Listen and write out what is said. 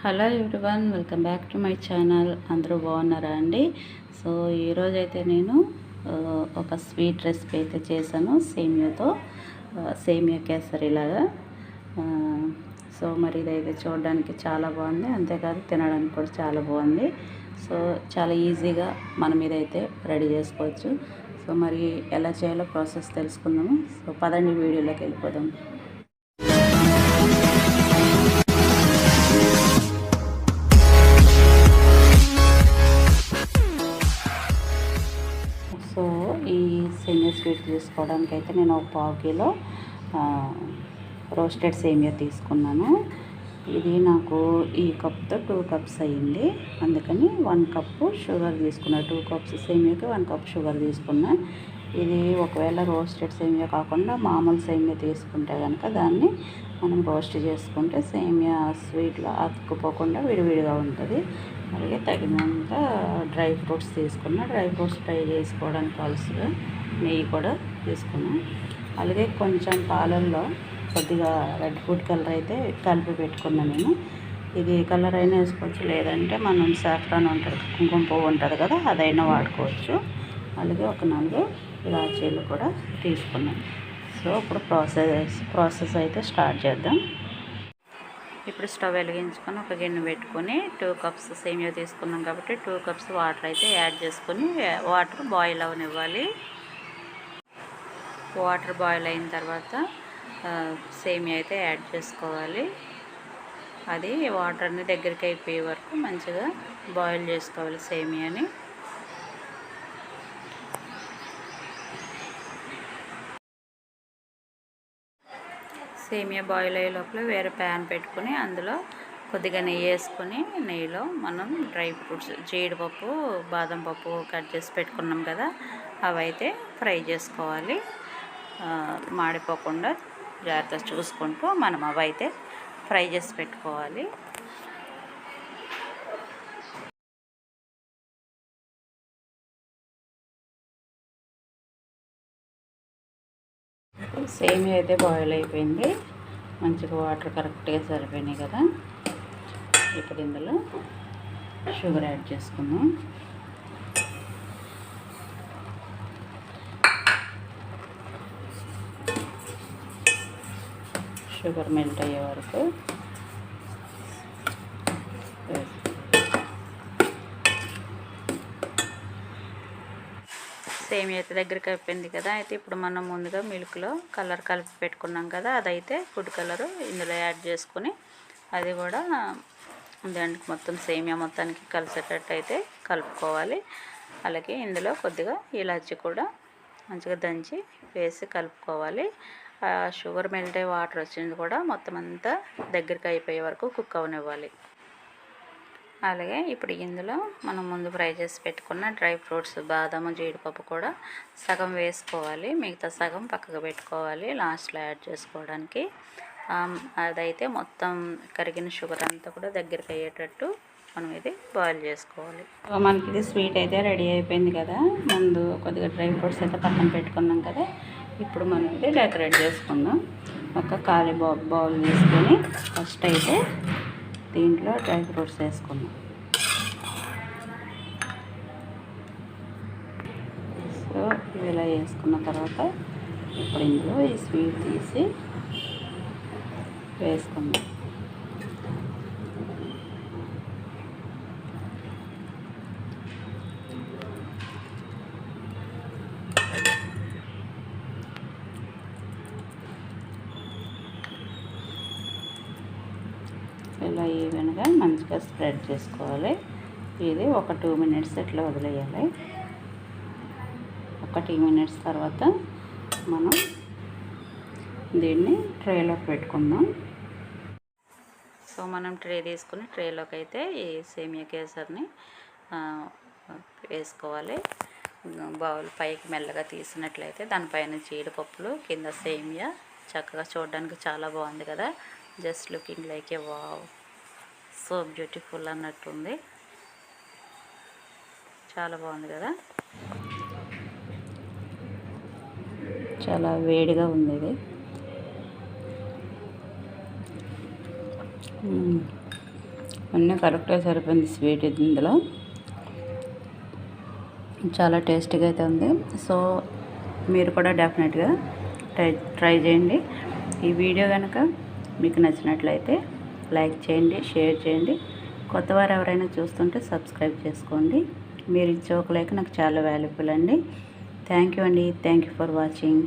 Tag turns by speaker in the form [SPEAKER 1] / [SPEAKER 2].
[SPEAKER 1] Hello everyone welcome back to my channel. అందరూ బాగున్నారా అండి? సో ఈరోజైతే నేను ఒక స్వీట్ రెసిపీ అయితే చేశాను సేమియాతో సేమియా కేసరిలాగా సో మరి ఇదైతే చూడడానికి చాలా బాగుంది. అంతేకాదు తినడానికి కూడా చాలా బాగుంది. సో చాలా ఈజీగా మనం ఇదైతే రెడీ చేసుకోవచ్చు. సో మరి ఎలా చేయాలో ప్రాసెస్ తెలుసుకుందాము. సో పదండి వీడియోలోకి వెళ్ళిపోదాం. స్వీట్ తీసుకోవడానికి అయితే నేను ఒక పావు కిలో రోస్టెడ్ సేమియా తీసుకున్నాను. ఇది నాకు ఈ కప్తో టూ కప్స్ అయ్యింది. అందుకని వన్ కప్పు షుగర్ తీసుకున్నా. టూ కప్స్ సేమియాకి వన్ కప్ షుగర్ తీసుకున్నా. ఇది ఒకవేళ రోస్టెడ్ సేమియా కాకుండా మామూలు సేమియా తీసుకుంటే కనుక దాన్ని మనం రోస్ట్ చేసుకుంటే సేమియా స్వీట్లో అతుక్కుపోకుండా విడివిడిగా ఉంటుంది. అలాగే తగినంత డ్రై ఫ్రూట్స్ తీసుకున్నా డ్రై ఫ్రూట్స్ ఫ్రై చేసుకోవడానికి కావాల్సిన నెయ్యి కూడా తీసుకున్నాం. అలాగే కొంచెం పాలల్లో కొద్దిగా రెడ్ ఫుడ్ కలర్ అయితే కలిపి పెట్టుకున్నాను నేను. ఇది కలర్ అయినా వేసుకోవచ్చు లేదంటే మనం సాఫ్రాన్ ఉంటుంది కుంకుమ పువ్వు ఉంటుంది కదా అదైనా వాడుకోవచ్చు. అలాగే ఒక నాలుగు ఇలాచీలు కూడా తీసుకున్నాను. సో ఇప్పుడు ప్రాసెస్ ప్రాసెస్ అయితే స్టార్ట్ చేద్దాం. ఇప్పుడు స్టవ్ వెలిగించుకొని ఒక గిన్నె పెట్టుకొని టూ కప్స్ సేమియా తీసుకున్నాం కాబట్టి టూ కప్స్ వాటర్ అయితే యాడ్ చేసుకొని వాటర్ బాయిల్ అవనివ్వాలి. వాటర్ బాయిల్ అయిన తర్వాత సేమియా అయితే యాడ్ చేసుకోవాలి. అది వాటర్ అనేది దగ్గరికి అయిపోయే వరకు మంచిగా బాయిల్ చేసుకోవాలి సేమియాని. సేమియా బాయిల్ అయ్యే లోపల వేరే ప్యాన్ పెట్టుకుని అందులో కొద్దిగా నెయ్యి వేసుకొని నెయ్యిలో మనం డ్రై ఫ్రూట్స్ జీడిపప్పు బాదం పప్పు కట్ చేసి పెట్టుకున్నాం కదా అవి అయితే ఫ్రై చేసుకోవాలి. మాడిపోకుండా జాగ్రత్త చూసుకుంటూ మనం అవి అయితే ఫ్రై చేసి పెట్టుకోవాలి. సేమియా అయితే బాయిల్ అయిపోయింది. మంచిగా వాటర్ కరెక్ట్గా సరిపోయినాయి కదా. ఇప్పుడు ఇందులో షుగర్ యాడ్ చేసుకుందాం. షుగర్ మెల్ట్ అయ్యే వరకు వేసి సేమియా అయితే దగ్గరికి అయిపోయింది కదా అయితే ఇప్పుడు మనం ముందుగా మిల్క్లో కలర్ కలిపి పెట్టుకున్నాం కదా అదైతే ఫుడ్ కలర్ ఇందులో యాడ్ చేసుకొని అది కూడా దానికి మొత్తం సేమియా మొత్తానికి కలిసేటట్టు అయితే కలుపుకోవాలి. అలాగే ఇందులో కొద్దిగా ఇలాచి కూడా మంచిగా దంచి వేసి కలుపుకోవాలి. ఆ షుగర్ మెల్ట్ వాటర్ వచ్చింది కూడా మొత్తం అంతా దగ్గరికి అయిపోయే వరకు కుక్ అవనివ్వాలి. అలాగే ఇప్పుడు ఇందులో మనం ముందు ఫ్రై చేసి పెట్టుకున్న డ్రై ఫ్రూట్స్ బాదము జీడిపప్పు కూడా సగం వేసుకోవాలి. మిగతా సగం పక్కకు పెట్టుకోవాలి. లాస్ట్లో యాడ్ చేసుకోవడానికి. అదైతే మొత్తం కరిగిన షుగర్ అంతా కూడా దగ్గరికి అయ్యేటట్టు మనం ఇది బాయిల్ చేసుకోవాలి. మనకి ఇది స్వీట్ అయితే రెడీ అయిపోయింది కదా. ముందు కొద్దిగా డ్రై ఫ్రూట్స్ అయితే పక్కన పెట్టుకున్నాం కదా. ఇప్పుడు మనం ఇది డెకరేట్ చేసుకుందాం. ఒక ఖాళీ బౌ బౌల్ తీసుకొని ఫస్ట్ అయితే దీంట్లో డ్రై ఫ్రూట్స్ వేసుకున్నాం. సో ఇలా వేసుకున్న తర్వాత ఇప్పుడు ఇందులో ఈ స్వీట్ తీసి వేసుకుందాం. ఇలా ఈవెన్గా మంచిగా స్ప్రెడ్ చేసుకోవాలి. ఇది ఒక టూ మినిట్స్ ఇట్లా వదిలేయాలి. ఒక టూ మినిట్స్ తర్వాత మనం దీన్ని ట్రేలోకి పెట్టుకుందాం. సో మనం ట్రే తీసుకుని ట్రేలోకి అయితే ఈ సేమియా కేసర్ని వేసుకోవాలి. బౌల్ పైకి మెల్లగా తీసినట్లయితే దానిపైన జీడిపప్పులు కింద సేమియా చక్కగా చూడడానికి చాలా బాగుంది కదా. Just looking like a wow. So beautiful అన్నట్టుంది. చాలా బాగుంది కదా? చాలా వేడిగా ఉంది ఇది. అన్నీ కరెక్ట్గా సరిపోయింది స్వీట్ ఇందులో. చాలా టేస్టీగా అయితే ఉంది. సో మీరు కూడా డెఫినెట్గా ట్రై ట్రై చేయండి. ఈ వీడియో కనుక మీకు నచ్చినట్లయితే లైక్ చేయండి షేర్ చేయండి. కొత్తవారు ఎవరైనా చూస్తుంటే సబ్స్క్రైబ్ చేసుకోండి. మీరు ఇచ్చే ఒక లైక్ నాకు చాలా వాల్యుబుల్ అండి. థ్యాంక్ యూ అండి. Thank you for watching